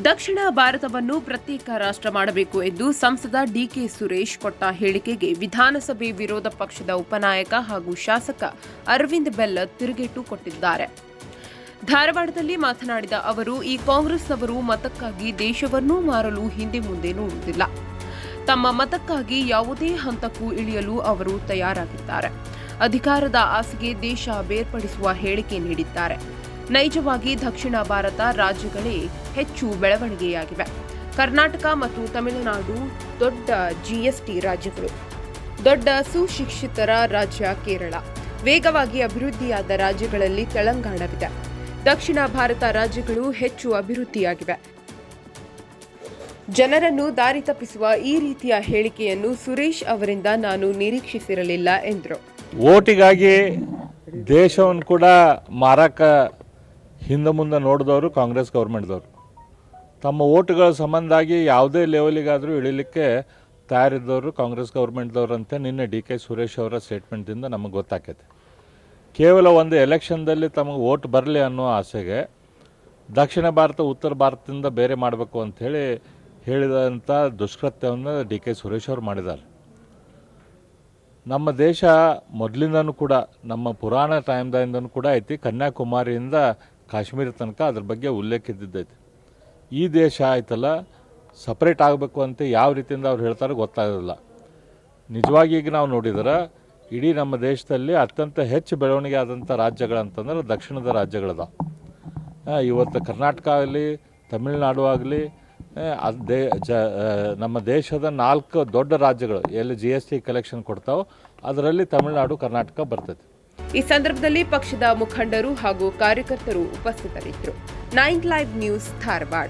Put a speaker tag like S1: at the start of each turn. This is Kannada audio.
S1: ದಕ್ಷಿಣ ಭಾರತವನ್ನು ಪ್ರತ್ಯೇಕ ರಾಷ್ಟ್ರ ಮಾಡಬೇಕು ಎಂದು ಸಂಸದ ಡಿಕೆ ಸುರೇಶ್ ಕೊಟ್ಟ ಹೇಳಿಕೆಗೆ ವಿಧಾನಸಭೆ ವಿರೋಧ ಪಕ್ಷದ ಉಪನಾಯಕ ಹಾಗೂ ಶಾಸಕ ಅರವಿಂದ್ ಬೆಲ್ಲ ತಿರುಗೇಟು ಕೊಟ್ಟಿದ್ದಾರೆ. ಧಾರವಾಡದಲ್ಲಿ ಮಾತನಾಡಿದ ಅವರು, ಈ ಕಾಂಗ್ರೆಸ್ನವರು ಮತಕ್ಕಾಗಿ ದೇಶವನ್ನೂ ಮಾರಲು ಹಿಂದೆ ಮುಂದೆ ನೋಡುವುದಿಲ್ಲ. ತಮ್ಮ ಮತಕ್ಕಾಗಿ ಯಾವುದೇ ಹಂತಕ್ಕೂ ಇಳಿಯಲು ಅವರು ತಯಾರಾಗಿದ್ದಾರೆ. ಅಧಿಕಾರದ ಆಸೆಗೆ ದೇಶ ಬೇರ್ಪಡಿಸುವ ಹೇಳಿಕೆ ನೀಡಿದ್ದಾರೆ. ನೈಜವಾಗಿ ದಕ್ಷಿಣ ಭಾರತ ರಾಜ್ಯಗಳೇ ಹೆಚ್ಚು ಬೆಳವಣಿಗೆಯಾಗಿವೆ. ಕರ್ನಾಟಕ ಮತ್ತು ತಮಿಳುನಾಡು ದೊಡ್ಡ ಜಿಎಸ್ಟಿ ರಾಜ್ಯಗಳು. ದೊಡ್ಡ ಸುಶಿಕ್ಷಿತರ ರಾಜ್ಯ ಕೇರಳ. ವೇಗವಾಗಿ ಅಭಿವೃದ್ಧಿಯಾದ ರಾಜ್ಯಗಳಲ್ಲಿ ತೆಲಂಗಾಣವಿದೆ. ದಕ್ಷಿಣ ಭಾರತ ರಾಜ್ಯಗಳು ಹೆಚ್ಚು ಅಭಿವೃದ್ಧಿಯಾಗಿವೆ. ಜನರನ್ನು ದಾರಿ ತಪ್ಪಿಸುವ ಈ ರೀತಿಯ ಹೇಳಿಕೆಯನ್ನು ಸುರೇಶ್ ಅವರಿಂದ ನಾನು ನಿರೀಕ್ಷಿಸಿರಲಿಲ್ಲ ಎಂದರು.
S2: ಓಟಿಗಾಗಿ ದೇಶವನ್ನು ಕೂಡ ಮಾರಕ ಹಿಂದೆ ಮುಂದೆ ನೋಡಿದವರು ಕಾಂಗ್ರೆಸ್ ಗೌರ್ಮೆಂಟ್ದವರು. ತಮ್ಮ ಓಟುಗಳ ಸಂಬಂಧಾಗಿ ಯಾವುದೇ ಲೆವೆಲಿಗಾದರೂ ಇಳಿಲಿಕ್ಕೆ ತಯಾರಿದ್ದವರು ಕಾಂಗ್ರೆಸ್ ಗೌರ್ಮೆಂಟ್ದವ್ರು ಅಂತ ನಿನ್ನೆ ಡಿ ಕೆ ಸುರೇಶ್ ಅವರ ಸ್ಟೇಟ್ಮೆಂಟಿಂದ ನಮಗೆ ಗೊತ್ತಾಕೈತೆ. ಕೇವಲ ಒಂದು ಎಲೆಕ್ಷನ್ದಲ್ಲಿ ತಮಗೆ ಓಟ್ ಬರಲಿ ಅನ್ನೋ ಆಸೆಗೆ ದಕ್ಷಿಣ ಭಾರತ, ಉತ್ತರ ಭಾರತದಿಂದ ಬೇರೆ ಮಾಡಬೇಕು ಅಂಥೇಳಿ ಹೇಳಿದಂಥ ದುಷ್ಕೃತ್ಯವನ್ನು ಡಿ ಕೆ ಸುರೇಶ್ ಅವರು ಮಾಡಿದ್ದಾರೆ. ನಮ್ಮ ದೇಶ ಮೊದಲಿಂದನೂ ಕೂಡ, ನಮ್ಮ ಪುರಾಣ ಟೈಮ್ದಿಂದನೂ ಕೂಡ ಐತಿ. ಕನ್ಯಾಕುಮಾರಿಯಿಂದ ಕಾಶ್ಮೀರ ತನಕ ಅದ್ರ ಬಗ್ಗೆ ಉಲ್ಲೇಖ ಇದ್ದಿದ್ದೈತಿ. ಈ ದೇಶ ಆಯ್ತಲ್ಲ ಸಪ್ರೇಟ್ ಆಗಬೇಕು ಅಂತ ಯಾವ ರೀತಿಯಿಂದ ಅವ್ರು ಹೇಳ್ತಾರೋ ಗೊತ್ತಾಗೋದಿಲ್ಲ. ನಿಜವಾಗಿ ಈಗ ನಾವು ನೋಡಿದ್ರೆ, ಇಡೀ ನಮ್ಮ ದೇಶದಲ್ಲಿ ಅತ್ಯಂತ ಹೆಚ್ಚು ಬೆಳವಣಿಗೆ ಆದಂಥ ರಾಜ್ಯಗಳಂತಂದ್ರೆ ದಕ್ಷಿಣದ ರಾಜ್ಯಗಳದ. ಇವತ್ತು ಕರ್ನಾಟಕ ಆಗಲಿ, ತಮಿಳುನಾಡು ಆಗಲಿ ಅದು ದೇ, ಜ ನಮ್ಮ ದೇಶದ ನಾಲ್ಕು ದೊಡ್ಡ ರಾಜ್ಯಗಳು, ಎಲ್ಲಿ ಜಿ ಎಸ್ ಟಿ ಕಲೆಕ್ಷನ್ ಕೊಡ್ತಾವೋ, ಅದರಲ್ಲಿ ತಮಿಳುನಾಡು, ಕರ್ನಾಟಕ ಬರ್ತೈತಿ.
S1: ಈ ಸಂದರ್ಭದಲ್ಲಿ ಪಕ್ಷದ ಮುಖಂಡರು ಹಾಗೂ ಕಾರ್ಯಕರ್ತರು ಉಪಸ್ಥಿತರಿದ್ದರು. Nine live news Dharwad.